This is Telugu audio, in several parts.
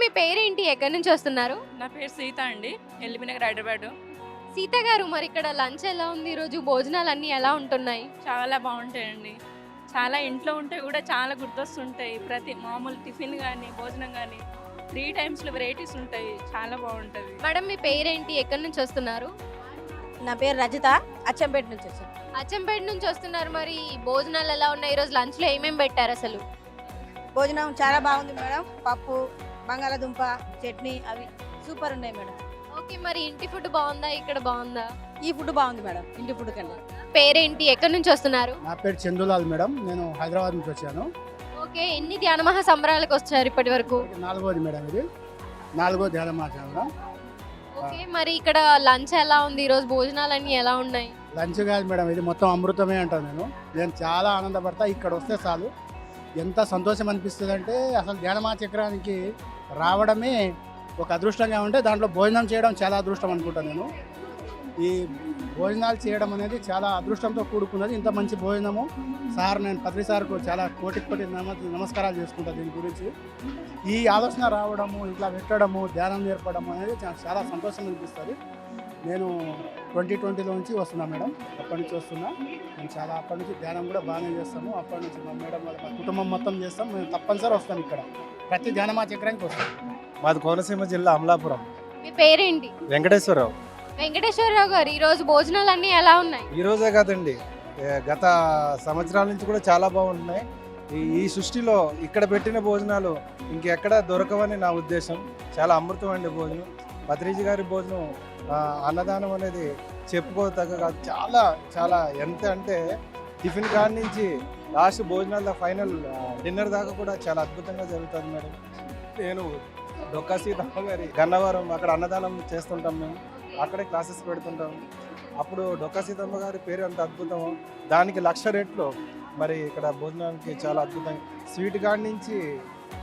మీ పేరేంటి? ఎక్కడి నుంచి వస్తున్నారు? నా పేరు సీత అండి. ఎల్లిమినగర్ హైదరాబాద్. సీత గారు మరి ఇక్కడ లంచ్ ఎలా ఉంది? ఈరోజు భోజనాలు అన్నీ ఎలా ఉంటున్నాయి? చాలా బాగుంటాయండి. చాలా ఇంట్లో ఉంటే కూడా చాలా గుర్తొస్తుంటాయి. ప్రతి మామూలు టిఫిన్ కానీ భోజనం కానీ త్రీ టైమ్స్లో వెరైటీస్ ఉంటాయి. చాలా బాగుంటుంది. మేడం మీ పేరేంటి? ఎక్కడి నుంచి వస్తున్నారు? నా పేరు రజిత. అచ్చంపేట నుంచి వచ్చాను. అచ్చంపేట నుంచి వస్తున్నారు. మరి భోజనాలు ఎలా ఉన్నాయి? ఈరోజు లంచ్లో ఏమేమి పెట్టారు అసలు? భోజనం చాలా బాగుంది మేడం. పప్పు బంగాళాదుంప చట్నీ అవి సూపర్ ఉన్నాయి మేడం. ఓకే మరి ఇంటి ఫుడ్ బాగుందా? ఇక్కడ బాగుందా? ఈ ఫుడ్ బాగుంది మేడం ఇంటి ఫుడ్ కన్నా. పేరేంటి? ఎక్కడి నుంచి వస్తున్నారు? నా పేరు చందులాల్ మేడం నేను హైదరాబాద్ నుంచి వచ్చాను. ఓకే ఎన్ని ధ్యాన మహా సంబరాలకు వచ్చారు ఇప్పటి వరకు? నాలుగోది మేడం ఇది. నాలుగో ధ్యానం మేడం ఓకే మరి ఇక్కడ లంచ్ ఎలా ఉంది? ఈరోజు భోజనాలు అన్నీ ఎలా ఉన్నాయి? లంచ్ కాదు మేడం ఇది మొత్తం అమృతమే అంటాను నేను నేను చాలా ఆనందపడతా ఇక్కడ వస్తే చాలు. ఎంత సంతోషం అనిపిస్తుంది అంటే అసలు ధ్యానమా చక్రానికి రావడమే ఒక అదృష్టంగా ఉంటే దాంట్లో భోజనం చేయడం చాలా అదృష్టం అనుకుంటాను నేను. ఈ భోజనాలు చేయడం అనేది చాలా అదృష్టంతో కూడుకున్నది. ఇంత మంచి భోజనము. సార్ నేను పత్రి సార్కు చాలా కోటి కోటి నమ నమస్కారాలు చేసుకుంటాను దీని గురించి. ఈ ఆలోచన రావడము ఇట్లా పెట్టడము ధ్యానం నేర్పడము అనేది చాలా సంతోషం అనిపిస్తుంది. నేను ట్వంటీ ట్వంటీలో నుంచి వస్తున్నా మేడం. అప్పటి నుంచి వస్తున్నా. నేను చాలా అప్పటి నుంచి ధ్యానం కూడా బాగానే చేస్తాము. అప్పటి నుంచి మా మేడం వాళ్ళ కుటుంబం మొత్తం చేస్తాం. మేము తప్పనిసరి వస్తాం ఇక్కడ. ప్రతి ధ్యానమా చక్రానికి వస్తాం. మాది కోనసీమ జిల్లా అమలాపురం. మీ పేరేంటి? వెంకటేశ్వరరావు. వెంకటేశ్వరరావు గారు ఈరోజు భోజనాలు అన్నీ ఎలా ఉన్నాయి? ఈ రోజే కాదండి. గత సంవత్సరాల నుంచి కూడా చాలా బాగుంటున్నాయి ఈ ఈ సృష్టిలో ఇక్కడ పెట్టిన భోజనాలు ఇంకెక్కడ దొరకవని నా ఉద్దేశం. చాలా అమృతం అండి భోజనం. పత్రిజీ గారి భోజనం అన్నదానం అనేది చెప్పుకోదగ్గ కాదు. చాలా చాలా ఎంత అంటే టిఫిన్ కాడ నుంచి లాస్ట్ భోజనాల దాకా ఫైనల్ డిన్నర్ దాకా కూడా చాలా అద్భుతంగా జరుగుతుంది మేడం. నేను డొక్కా సీతమ్మ గారి గన్నవరం అక్కడ అన్నదానం చేస్తుంటాం మేము. అక్కడే క్లాసెస్ పెడుతుంటాం. అప్పుడు డొక్కా సీతమ్మ గారి పేరు అంత అద్భుతం దానికి లక్ష రేట్లు. మరి ఇక్కడ భోజనానికి చాలా అద్భుతం. స్వీట్ కాడి నుంచి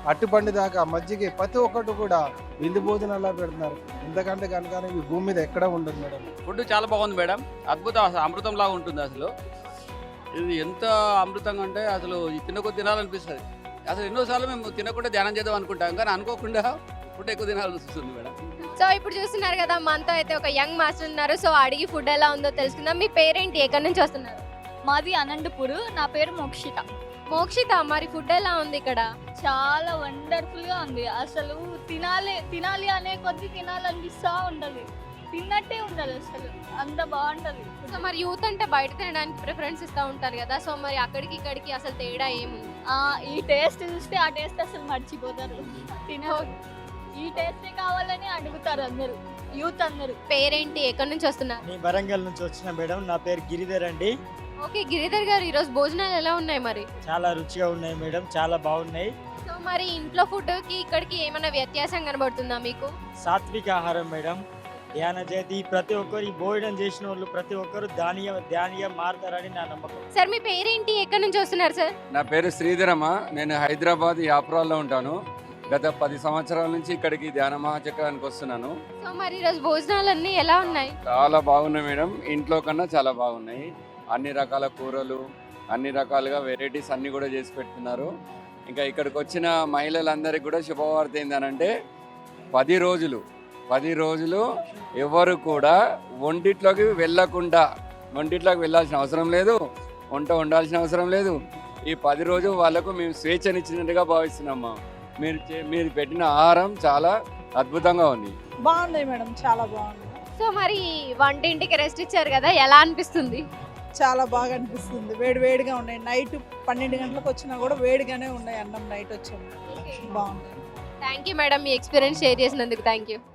అట్టుపండి దాకా మజ్జిగ ప్రతి ఒక్కటి కూడా విందు భోజనాల్లో పెడుతున్నారు. ఎందుకంటే కనుక ఈ భూమి మీద ఎక్కడ ఉండదు మేడం. ఫుడ్ చాలా బాగుంది మేడం. అద్భుతం అసలు ఉంటుంది అసలు. ఇది ఎంత అమృతంగా అంటే అసలు ఈ తినకొద్ది తినాలనిపిస్తుంది. అసలు ఎన్నోసార్లు మేము తినకుండా ధ్యానం చేద్దాం అనుకుంటాం కానీ అనుకోకుండా ఫుడ్ ఎక్కువ తినాల్సి వస్తుంది మేడం. సో ఇప్పుడు చూస్తున్నారు కదా మనతో అయితే ఒక యంగ్ మాస్టర్ ఉన్నారు. సో అడిగి ఫుడ్ ఎలా ఉందో తెలుసుకుందాం. మీ పేరేంటి? ఎక్కడి నుంచి వస్తున్నారు? మాది అనంతపూర్ నా పేరు మోక్షిత. మోక్షిత మరి ఫుడ్ ఎలా ఉంది ఇక్కడ? చాలా వండర్ఫుల్గా ఉంది. అసలు తినాలి తినాలి అనే కొద్ది తినాలనిపిస్తా ఉంటది. తిన్నట్టే ఉండదు అసలు. అంత బాగుంటది. సో మరి యూత్ అంటే బయట తినడానికి ప్రిఫరెన్స్ ఇస్తూ ఉంటారు కదా. సో మరి అక్కడికి ఇక్కడికి అసలు తేడా ఏముంది? ఆ, ఈ టేస్ట్ చూస్తే ఆ టేస్ట్ అసలు మర్చిపోతారు. తినరు. ఈ టేస్టే కావాలని అడుగుతారు అందరూ. యూత్ అందరూ. పేరేంటి? ఎక్కడి నుంచి వస్తున్నారు? నేను వరంగల్ నుంచి వచ్చిన మేడం. నా పేరు గిరిధర్ అండి. ఓకే గిరిధర్ గారు ఈరోజు భోజనాలు ఎలా ఉన్నాయి మరి? చాలా రుచిగా ఉన్నాయి మేడం. చాలా బాగున్నాయి. సో మరి ఇంట్లో ఫుడ్కి ఇక్కడికి ఏమైనా వ్యత్యాసం కనబడుతుందా మీకు? సాత్విక ఆహారం మేడం. ధ్యాన జయతి ప్రతి ఒక్కరు భోజనం చేసిన వాళ్ళు ప్రతి ఒక్కరు ధాన్య ధ్యానిగా మారుతారని నా నమ్మకం. సార్ మీ పేరేంటి? ఎక్కడి నుంచి వస్తున్నారు సార్? నా పేరు శ్రీధరమ్మ. నేను హైదరాబాద్ యాప్రాల్లో ఉంటాను. గత పది సంవత్సరాల నుంచి ఇక్కడికి ధ్యాన మహాచక్రానికి వస్తున్నాను. సో మరి ఈరోజు భోజనాలు అన్నీ ఎలా ఉన్నాయి? చాలా బాగున్నాయి మేడం. ఇంట్లో కన్నా చాలా బాగున్నాయి. అన్ని రకాల కూరలు అన్ని రకాలుగా వెరైటీస్ అన్నీ కూడా చేసి పెడుతున్నారు ఇంకా ఇక్కడికి వచ్చిన మహిళలందరికీ కూడా శుభవార్త ఏంటంటే పది రోజులు పది రోజులు ఎవరు కూడా వంటిట్లోకి వెళ్ళకుండా వంటిట్లోకి వెళ్ళాల్సిన అవసరం లేదు వంట వండాల్సిన అవసరం లేదు. ఈ పది రోజులు వాళ్ళకు మేము స్వేచ్ఛనిచ్చినట్టుగా భావిస్తున్నాము మీరు చే- మీరు పెట్టిన ఆహారం చాలా అద్భుతంగా ఉంది. బాగున్నాయి మేడం చాలా బాగుంది. సో మరి వంటింటికి రెస్ట్ ఇచ్చారు కదా ఎలా అనిపిస్తుంది? చాలా బాగా అనిపిస్తుంది. వేడి వేడిగా ఉన్నాయి. నైట్ పన్నెండు గంటలకు వచ్చినా కూడా వేడిగానే ఉన్నాయి అన్నం నైట్ వచ్చాము బాగుంది. థ్యాంక్ యూ మేడం మీ ఎక్స్పీరియన్స్ షేర్ చేసినందుకు థ్యాంక్ యూ